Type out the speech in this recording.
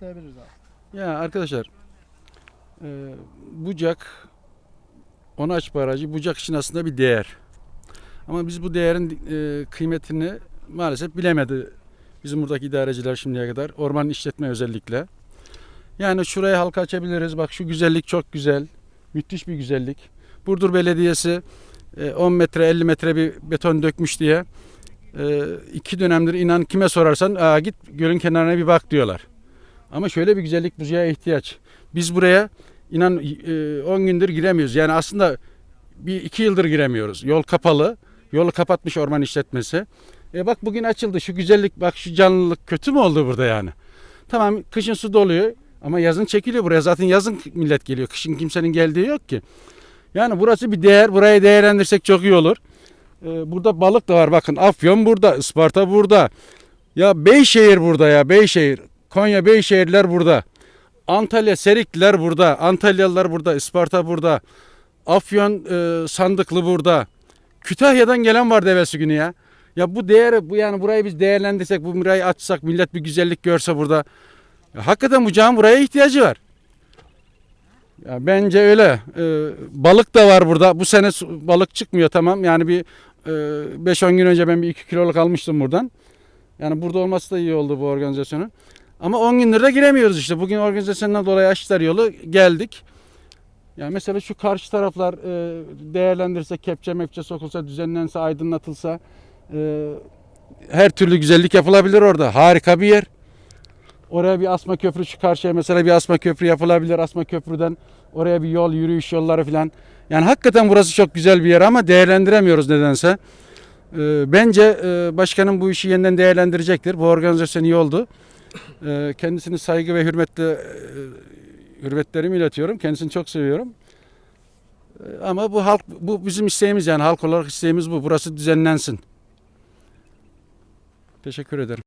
diyebiliriz abi. Ya arkadaşlar e, Bucak Onaç Barajı Bucak için aslında bir değer. Ama biz bu değerin e, kıymetini maalesef bilemedi bizim buradaki idareciler şimdiye kadar. Orman işletme özellikle. Yani şuraya halka açabiliriz. Bak şu güzellik çok güzel. Müthiş bir güzellik. Burdur Belediyesi e, 10 metre 50 metre bir beton dökmüş diye e, iki dönemdir inan kime sorarsan Aa, git gölün kenarına bir bak diyorlar. Ama şöyle bir güzellik bucağa ihtiyaç. Biz buraya inan e, 10 gündür giremiyoruz. Yani aslında bir iki yıldır giremiyoruz. Yol kapalı. Yolu kapatmış orman işletmesi. E bak bugün açıldı. Şu güzellik bak şu canlılık kötü mü oldu burada yani? Tamam kışın su doluyor ama yazın çekiliyor buraya. Zaten yazın millet geliyor. Kışın kimsenin geldiği yok ki. Yani burası bir değer. Burayı değerlendirsek çok iyi olur. E, burada balık da var bakın. Afyon burada, Isparta burada. Ya Beyşehir burada ya Beyşehir. Konya Beyşehirler burada. Antalya Serikliler burada. Antalyalılar burada. Isparta burada. Afyon e, Sandıklı burada. Kütahya'dan gelen vardı evvelsi günü ya. Ya bu değeri bu yani burayı biz değerlendirsek bu burayı açsak millet bir güzellik görse burada. Ya hakikaten bu cağın buraya ihtiyacı var. Ya bence öyle. Ee, balık da var burada. Bu sene balık çıkmıyor tamam. Yani bir e, 5-10 gün önce ben bir 2 kiloluk almıştım buradan. Yani burada olması da iyi oldu bu organizasyonun. Ama 10 gündür de giremiyoruz işte. Bugün organizasyondan dolayı açtılar yolu. Geldik. Yani mesela şu karşı taraflar e, değerlendirirse, kepçe mepçe sokulsa, düzenlense, aydınlatılsa e, her türlü güzellik yapılabilir orada. Harika bir yer. Oraya bir asma köprü şu karşıya mesela bir asma köprü yapılabilir. Asma köprüden oraya bir yol, yürüyüş yolları falan. Yani hakikaten burası çok güzel bir yer ama değerlendiremiyoruz nedense. E, bence e, başkanım bu işi yeniden değerlendirecektir. Bu organizasyon iyi oldu. E, kendisini saygı ve hürmetle e, hürmetlerimi iletiyorum. Kendisini çok seviyorum. E, Ama bu halk bu bizim isteğimiz yani halk olarak isteğimiz bu. Burası düzenlensin. Teşekkür ederim.